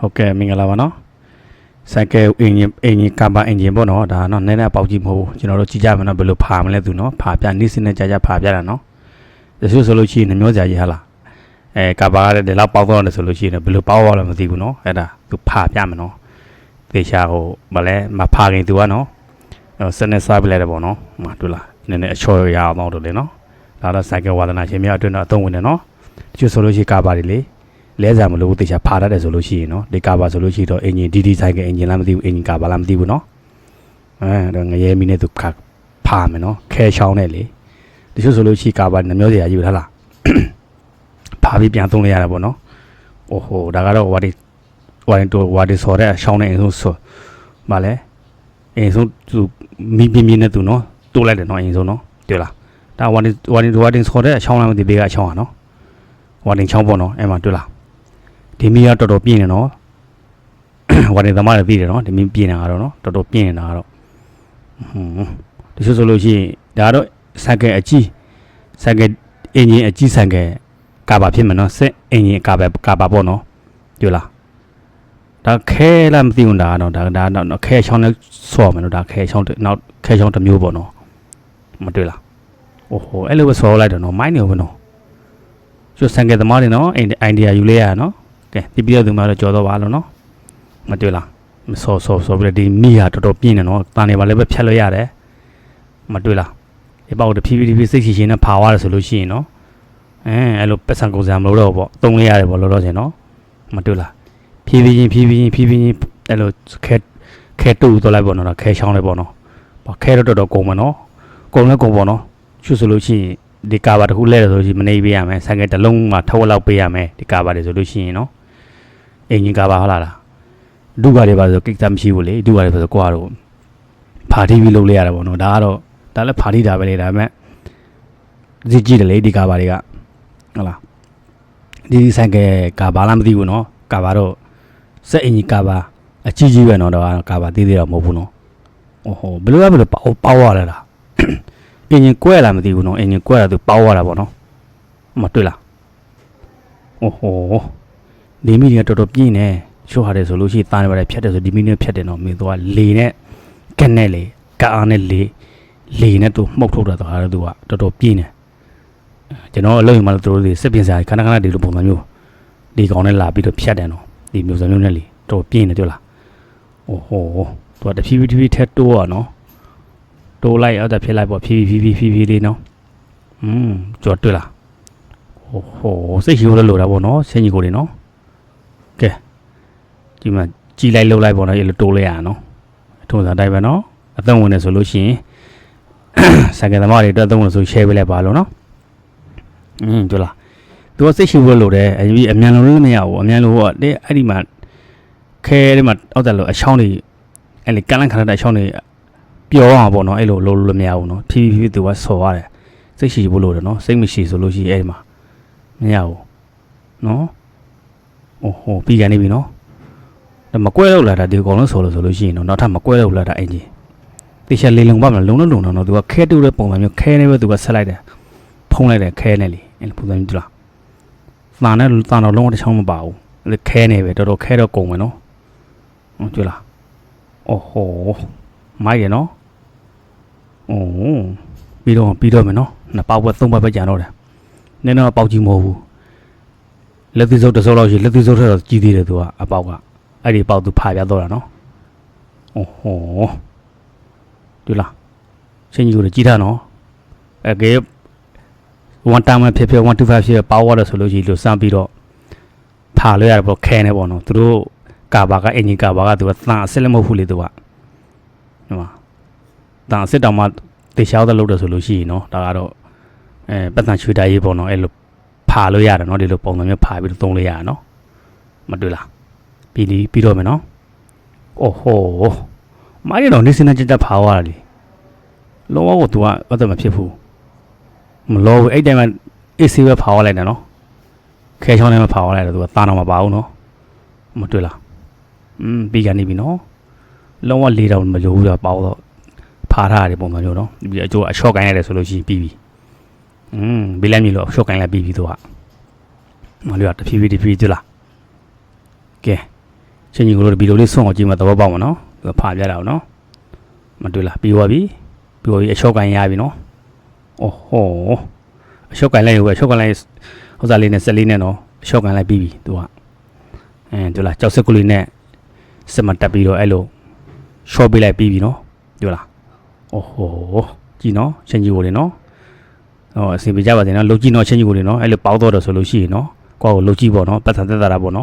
ဟုတ်ကဲ့မင်္ဂလာပါနော်ဆိုင်ကယ်အင်ဂျင်အင်ဂျင်ကဘာအင်ဂျင်ပေါ့နော်ဒါနော်နည်းနည်းပေါက်ကြည့်မဟုတ်ဘူးကျွန်တော်တို့ကြည့်ကြမယ်နော်ဘယ်လိုဖာမလဲသူနော်ဖာပြနေစနဲ့ကြာကြာဖာပြတာနော်တချို့ဆိုလို့ရှိရင်နှမျောစရာကြီးဟာလားအဲကဘာကလည်းဒီလောက်ပေါက်တော့တယ်ဆိုလို့ရှိရင်ဘယ်လိုပေါက်ရလဲမသိဘူးနော်အဲ့ဒါသူဖာပြမယ်နော်သေချာဟိုမလဲမဖာခင်သူကနော်စနေစားပြလိုက်တယ်ပေါ့နော်မတွေ့လားနည်းနည်းအချော်ရအောင်တော့လေနော်ဒါတော့ဆိုင်ကယ်ဝါသနာရှင်များအတွင်းတော့အသုံးဝင်တယ်နော်တချို့ဆိုလို့ရှိရင်ကဘာတွေလေ လဲစားမလို့တေချာဖာတတ်တယ်ဆိုလို့ရှိရင်နော်ဒီကာဘာဆိုလို့ရှိရင်တော့အင်ဂျင်ဒီဒီဆိုင်ကအင်ဂျင်လားမသိဘူးအင်ဂျင်ကာဘာလားမသိဘူးနော်အဲတော့ငရဲမီနဲ့သူခါဖာမယ်နော်ခဲချောင်းနဲ့လေတချို့ဆိုလို့ရှိရင်ကာဘာနှမျိုးစရာယူထားလားဖာပြီးပြန်သုံးလိုက်ရတာပေါ့နော်အိုဟိုဒါကတော့ဝါဒီဝါဒီတိုဝါဒီဆော်တဲ့အချောင်းနဲ့အရင်ဆုံးဆိုဗာလဲအရင်ဆုံးသူမိပြင်းပြင်းနဲ့သူနော်တိုးလိုက်တယ်နော်အရင်ဆုံးနော်တွေ့လားဒါဝါဒီဝါဒီဝါဒီဆော်တဲ့အချောင်းလားမသိဘေးကအချောင်းอ่ะနော်ဝါဒီချောင်းပေါ့နော်အဲ့မှာတွေ့လား ဒီမီကတော်တော်ပြင်းနေနော်ဝါနေသမားလည်းသိတယ်နော်ဒီမီပြင်းနေတာကတော့နော်တော်တော်ပြင်းနေတာကတော့ဟွန်းတချို့ဆိုလို့ရှိရင်ဒါကတော့စက်ကဲအကြီးစက်ကဲအင်ဂျင်အကြီးစက်ကဲကာဘာဖြစ်မယ်နော်စစ်အင်ဂျင်ကာဘာကာဘာပေါ့နော်တွေ့လားဒါခဲလားမသိဘူးဒါကတော့ဒါဒါတော့ခဲချောင်းနဲ့ဆော့မယ်နော်ဒါခဲချောင်းတစ်နောက်ခဲချောင်းတစ်မျိုးပေါ့နော်မတွေ့လားအိုဟိုအဲ့လိုပဲဆော်လိုက်တယ်နော်မိုင်းနေဘူးနော်ကျွတ်စက်ကဲသမားတွေနော်အိုင်ဒီယာယူလဲရနော် ကဲပြပြသူမှတော့ကြော်တော့ပါလို့နော်မတွေ့လားမစောစောစောပြီးတော့ဒီမိဟာတော်တော်ပြင်းနေနော်တန်နေပါလည်းပဲဖြတ်လို့ရတယ်မတွေ့လားဒီပေါက်တဖြည်းဖြည်းဖြည်းစိတ်ရှိရှိနဲ့ဖာသွားတယ်ဆိုလို့ရှိရင်နော်အဲအဲ့လိုပတ်စံကုန်စရာမလိုတော့ဘူးပေါ့တုံးလိုက်ရတယ်ပေါ့လို့တော့ရှင်နော်မတွေ့လားဖြည်းဖြည်းချင်းဖြည်းဖြည်းချင်းဖြည်းဖြည်းချင်းအဲ့လိုခဲခဲတူတော့လိုက်ပေါ့နော်ဒါခဲချောင်းလိုက်ပေါ့နော်ဘာခဲတော့တော်တော်ကုန်မယ်နော်ကုန်လဲကုန်ပေါ့နော်ချွတ်ဆိုလို့ရှိရင်ဒီကာဘာတစ်ခုလဲတယ်ဆိုလို့ရှိရင်မနေပေးရမယ်ဆိုင်ကယ်တစ်လုံးမှာထဝက်လောက်ပေးရမယ်ဒီကာဘာတွေဆိုလို့ရှိရင်နော် အင်ဂျင်ကာပါဟုတ်လားလားဒုက္ခတွေပါဆိုကိစ္စမရှိဘူးလေဒုက္ခတွေပါဆိုကိုကတော့ဖာတီပြီးလုပ်လိုက်ရတာပေါ့နော်ဒါကတော့ဒါလည်းဖာတီတာပဲလေဒါပေမဲ့ဒီကြည့်တယ်လေဒီကာပါတွေကဟုတ်လားဒီဆိုင်ကကာပါလားမသိဘူးနော်ကာပါတော့စက်အင်ဂျင်ကာပါအကြီးကြီးပဲနော်တော့ကာပါသေးသေးတော့မဟုတ်ဘူးနော်ဟိုဟိုဘယ်လိုလဲဘယ်လိုပေါပေါရလဲလားအင်ဂျင်ကွဲလားမသိဘူးနော်အင်ဂျင်ကွဲတာသူပေါရတာပေါ့နော်မတွေ့လားဟိုဟို ဒီမီတွေကတော်တော်ပြင်းနေချိုးဟာတယ်ဆိုလို့ရှိရင်တားနေပါတယ်ဖြတ်တယ်ဆိုဒီမီနဲ့ဖြတ်တယ်တော့မင်းတို့ကလေနဲ့ကက်နဲ့လေကက်အားနဲ့လေလေနဲ့သူမှုတ်ထုတ်တာတော့ဟာသူကတော်တော်ပြင်းနေကျွန်တော်အလုပ်ရင်မှလည်းသူတို့တွေစစ်ပင်စားခဏခဏဒီလိုပုံစံမျိုးဒီကောင်နဲ့လာပြီးတော့ဖြတ်တယ်နော်ဒီမျိုးစံမျိုးနဲ့လေတော်ပြင်းနေတွေ့လားအိုဟိုသူကတဖြည်းဖြည်းဖြည်းထက်တိုးอ่ะနော်တိုးလိုက်အောက်တက်ဖြစ်လိုက်ပေါ့ဖြည်းဖြည်းဖြည်းဖြည်းဖြည်းလေးနော်อืมကြော်တွေ့လားဟိုဟိုစိတ်ရှိလို့လို့တာပေါ့နော်ဆင်းကြီးကိုတွေနော် ဒီမှာကြီးလိုက်လှုပ်လိုက်ပေါ့နော်အဲ့လိုတိုးလိုက်ရအောင်နော်အထုံးစားတိုင်းပဲနော်အသက်ဝင်နေဆိုလို့ရှိရင်စကင်သမားတွေအတွက်အသက်ဝင်ဆို share ပေးလိုက်ပါလို့နော်อืมကြလားသူကစိတ်ရှိဖို့လို့တယ်အရင်အမြန်လုံးလို့မရဘူးအမြန်လုံးကတဲ့အဲ့ဒီမှာခဲဒီမှာအောက်တက်လို့အချောင်းတွေအဲ့လေကန်လန့်ခါတဲ့အချောင်းတွေပျော်အောင်ပေါ့နော်အဲ့လိုလုံးလို့မရဘူးနော်ဖြည်းဖြည်းဖြည်းသူကဆော်ရတယ်စိတ်ရှိဖို့လို့တယ်နော်စိတ်မရှိဆိုလို့ရှိရင်အဲ့ဒီမှာမရဘူးနော်ဟိုဟိုပြီးကန်နေပြီနော် ဒါမကွဲတော့လာတာဒီကောင်လုံးဆိုလို့ဆိုလို့ရှိရင်တော့နောက်ထပ်မကွဲတော့လာတာအင်ဂျင်တေချာလေးလုံးပါမလားလုံးလုံးလုံးတော့သူကခဲတူတဲ့ပုံစံမျိုးခဲနေပဲသူကဆက်လိုက်တယ်ဖုံးလိုက်တယ်ခဲနေလေအဲ့လိုပုံစံမျိုးတူလားသာနဲ့သာတော့လုံးဝတစ်ချောင်းမပါဘူးလေခဲနေပဲတော်တော်ခဲတော့ကုန်မယ်နော်ဟုတ်ကြလားအိုဟိုမိုက်ရနော်အိုးပြီးတော့ပြီးတော့မယ်နော်နှစ်ပေါက်ပဲသုံးပေါက်ပဲကြာတော့တယ်နည်းနည်းပေါက်ကြီးမဟုတ်ဘူးလက်သီးစုပ်တစ်စုပ်လောက်ရှိလက်သီးစုပ်ထက်တော့ကြီးသေးတယ်သူကအပေါက်က အဲ့ဒီပေါက်သူဖာပြတော့တာနော်။အိုဟောဒီလားချင်းကြီးကိုကြည့်ထားနော်။အကေ1တမ်းဖြစ်ဖြစ်125ဖြစ်ပေါက်ရတယ်ဆိုလို့ရှိရင်လို့စမ်းပြီးတော့ဖာလို့ရတယ်ပေါ့ခဲနေပေါ့နော်။သူတို့ကာဘာကအင်ဂျင်ကာဘာကသူကတန်အစ်စ်လည်းမဟုတ်ဘူးလေသူက။ဒီမှာတန်အစ်စ်တောင်မှတေချောက်တဲ့လုပ်တယ်ဆိုလို့ရှိရင်နော်ဒါကတော့အဲပတ်စံချွေတိုင်းရေးပေါ့နော်အဲ့လိုဖာလို့ရတယ်နော်ဒီလိုပုံစံမျိုးဖာပြီးတော့သုံးလို့ရတယ်နော်။မတွေ့လား ပြီးလီပြီးတော့မယ်နော်အိုဟိုမိုင်းရတော့နေစင်းနေကြက်ဖာဝါလေလောဘောကသူကဘာသက်မဖြစ်ဘူးမလောဘူးအဲ့တိုင်းမှာအေးဆေးပဲဖာဝါလိုက်တယ်နော်ခဲချောင်းလည်းမဖာဝါလိုက်တော့သူကသားတော့မပါဘူးနော်မတွေ့လားอืมပြီးကနေပြီနော်လုံးဝလေးတောင်မလိုဘူးဆိုပေါတော့ဖားထားတယ်ပုံစံမျိုးနော်ပြီးတော့အကျိုးအရှော့ကိုင်းလိုက်တယ်ဆိုလို့ရှိရင်ပြီးပြီอืมဘေးလိုက်မြေလို့အရှော့ကိုင်းလိုက်ပြီးပြီသူကမလို့တဖြည်းဖြည်းတဖြည်းကျွလားကဲ ချင်းကြီးကိုတို့ဗီဒီယိုလေးဆွန့်အောင်ကြည့်မှသဘောပေါက်မှာနော်သူကဖာပြတာပေါ့နော်မတွေ့လားပြီးသွားပြီပြီးသွားပြီအချော့ကန်ရပြီနော်အိုးဟောအချော့ကန်လိုက်ရောအချော့ကန်လိုက်ဟိုစားလေးနဲ့ဆက်လေးနဲ့နော်အချော့ကန်လိုက်ပြီးပြီသူကအဲတွေ့လားကြောက်စက်ကူလေးနဲ့စက်မတက်ပြီးတော့အဲ့လိုရှော့ပေးလိုက်ပြီးပြီနော်တွေ့လားအိုးဟောကြည့်နော်ချင်းကြီးကိုလေနော်ဟောအစီပေးကြပါစေနော်လုတ်ကြည့်နော်ချင်းကြီးကိုလေနော်အဲ့လိုပေါက်တော့တယ်ဆိုလို့ရှိရင်နော်ကိုယ့်ကိုလုတ်ကြည့်ပေါ့နော်ပတ်သက်သက်တာပေါ့နော်